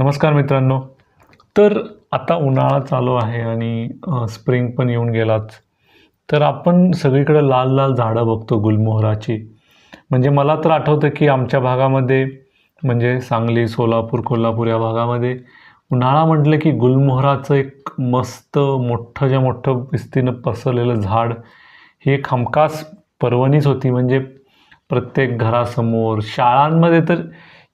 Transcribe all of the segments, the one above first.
नमस्कार मित्रांनो. तर आता उन्हाळा चालू आहे आणि स्प्रिंग पण येऊन गेलाच. तर आपण सगळीकडे लाल लाल झाडं बघतो गुलमोहराची. म्हणजे मला तर आठवतं की आमच्या भागामध्ये म्हणजे सांगली सोलापूर कोल्हापूर या भागामध्ये उन्हाळा म्हटलं की गुलमोहराचं एक मस्त मोठं मोठं विस्तीनं पसरलेलं झाड ही एक हमखास पर्वणीच होती. म्हणजे प्रत्येक घरासमोर शाळांमध्ये तर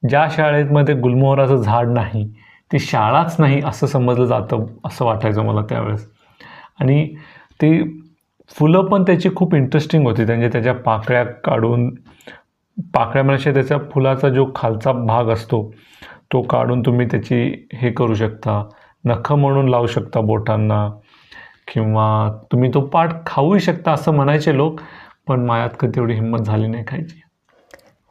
ज्या शाळेमध्ये गुलमोहराचं झाड नाही ती शाळाच नाही असं समजलं जातं असं वाटायचं मला त्यावेळेस. आणि ती फुलं पण त्याची खूप इंटरेस्टिंग होती. त्यांच्या त्याच्या पाकळ्या काढून पाकळ्या म्हणजे त्याच्या फुलाचा जो खालचा भाग असतो तो काढून तुम्ही त्याची हे करू शकता. नखं म्हणून लावू शकता बोटांना किंवा तुम्ही तो पाठ खाऊही शकता असं म्हणायचे लोक पण मायात कधी तेवढी हिंमत झाली नाही खायची.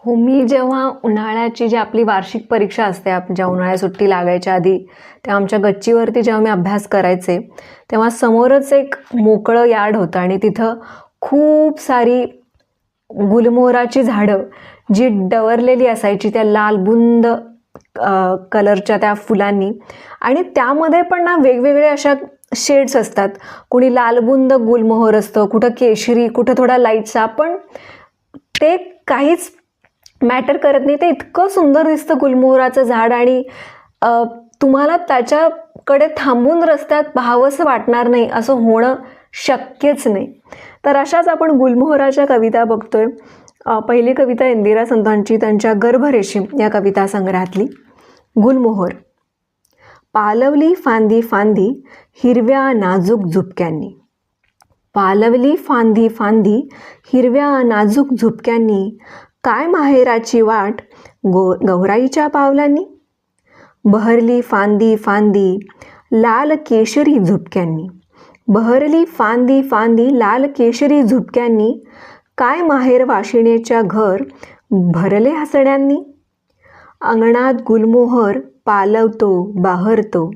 हो मी जेव्हा उन्हाळ्याची जी आपली वार्षिक परीक्षा असते आप ज्या उन्हाळ्या सुट्टी लागायच्या आधी तेव्हा आमच्या गच्चीवरती जेव्हा मी अभ्यास करायचे तेव्हा समोरच एक मोकळं यार्ड होतं आणि तिथं खूप सारी गुलमोहराची झाडं जी डवरलेली असायची त्या लालबुंद कलरच्या त्या फुलांनी. आणि त्यामध्ये पण ना वेगवेगळे अशा शेड्स असतात. कुणी लालबुंद गुलमोहर असतं कुठं केशरी कुठं थोडा लाईटचा पण ते काहीच मॅटर करत नाही. ते इतकं सुंदर दिसतं गुलमोहराचं झाड आणि तुम्हाला त्याच्याकडे थांबून रस्त्यात पाहावंसं वाटणार नाही असं होणं शक्यच नाही. तर अशाच आपण गुलमोहराच्या कविता बघतोय. पहिली कविता इंदिरा संतांची त्यांच्या गर्भरेशीम या कविता संग्रहातली. गुलमोहर पालवली फांदी फांदी हिरव्या नाजूक झुपक्यांनी. पालवली फांदी फांदी हिरव्या नाजूक झुपक्यांनी. काय माहेराची वाट? गो गौराईच्या पावलांनी? बहरली फांदी फांदी लाल केशरी झुपक्यांनी. बहरली फांदी फांदी लाल केशरी झुपक्यांनी काय माहेर वाशिणेच्या घर भरले हसण्यांनी? अंगणात गुलमोहर पालवतो बहरतो.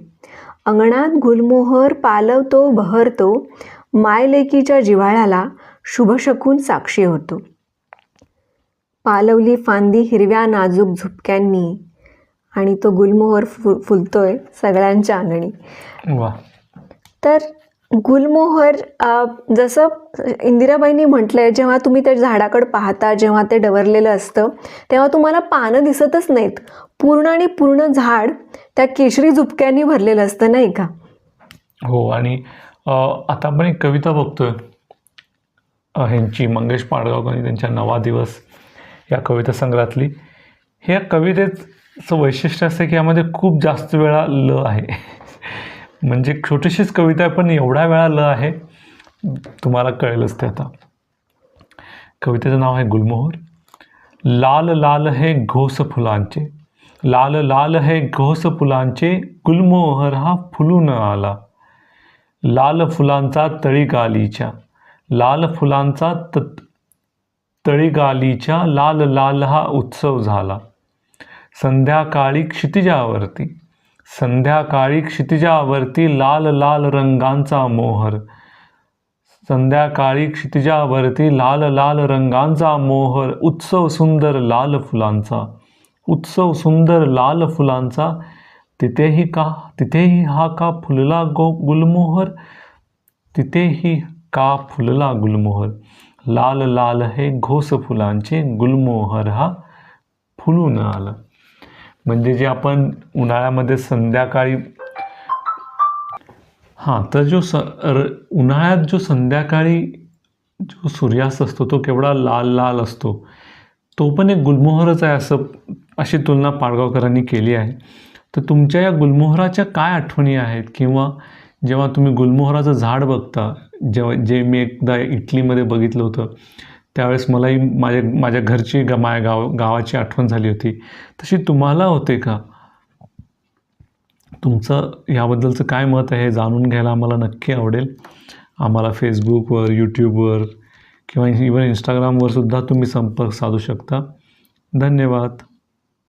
अंगणात गुलमोहर पालवतो बहरतो. मायलेकीच्या जिव्हाळ्याला शुभशकून साक्षी होतो. पालवली फांदी हिरव्या नाजूक झुपक्यांनी आणि तो गुलमोहर फु फुलतोय सगळ्यांच्या अंगणी. तर गुलमोहर जसं इंदिराबाईंनी म्हटलं आहे जेव्हा तुम्ही त्या झाडाकडे पाहता जेव्हा ते डवरलेलं असतं तेव्हा तुम्हाला पानं दिसतच नाहीत. पूर्ण आणि पूर्ण झाड त्या केशरी झुपक्यांनी भरलेलं असतं नाही का? हो आणि आता आपण एक कविता बघतोय. ह्यांची मंगेश पाडगावकर त्यांच्या नवा दिवस. या कविता संग्रहातली. ह्या कवितेचं वैशिष्ट्य असं की यामध्ये खूप जास्त वेळा ल आहे. म्हणजे छोटीशीच कविता आहे पण एवढ्या वेळा ल आहे तुम्हाला कळेलच ते आता. कवितेचं नाव आहे गुलमोहर. लाल लाल हे घोस फुलांचे. लाल लाल हे घोस फुलांचे गुलमोहर हा फुलून आला. लाल फुलांचा तळीगालीच्या लाल फुलांचा तत् तळीगालीच्या लाल लाल हा उत्सव झाला. संध्याकाळी क्षितिजावरती संध्याकाळी क्षितिजावरती लाल लाल रंगांचा मोहर संध्याकाळी क्षितिजावरती लाल लाल रंगांचा मोहर उत्सव सुंदर लाल फुलांचा उत्सव सुंदर लाल फुलांचा तिथेही का तिथेही हा का फुलला गो गुलमोहर तिथेही का फुलला गुलमोहर. लाल लाल हे घोस फुलांचे गुलमोहर हा फुलून आलं. म्हणजे जे आपण उन्हाळ्यामध्ये संध्याकाळी हां तर जो स र उन्हाळ्यात जो संध्याकाळी जो सूर्यास्त असतो तो केवढा लाल लाल असतो तो पण एक गुलमोहरच आहे असं अशी तुलना पाडगावकरांनी केली आहे. तर तुमच्या या गुलमोहराच्या काय आठवणी आहेत? किंवा जेव्हा तुम्ही गुलमोहराचं झाड बघता जेव्हा जे मी एकदा इटलीमध्ये बघितलं होतं त्यावेळेस मलाही माझ्या माझ्या घरची गा माझ्या गाव गावाची आठवण झाली होती. तशी तुम्हाला होते का? तुमचं याबद्दलचं काय मत आहे हे जाणून घ्यायला आम्हाला नक्की आवडेल. आम्हाला फेसबुकवर यूट्यूबवर किंवा इवन इंस्टाग्रामवर सुद्धा तुम्ही संपर्क साधू शकता. धन्यवाद.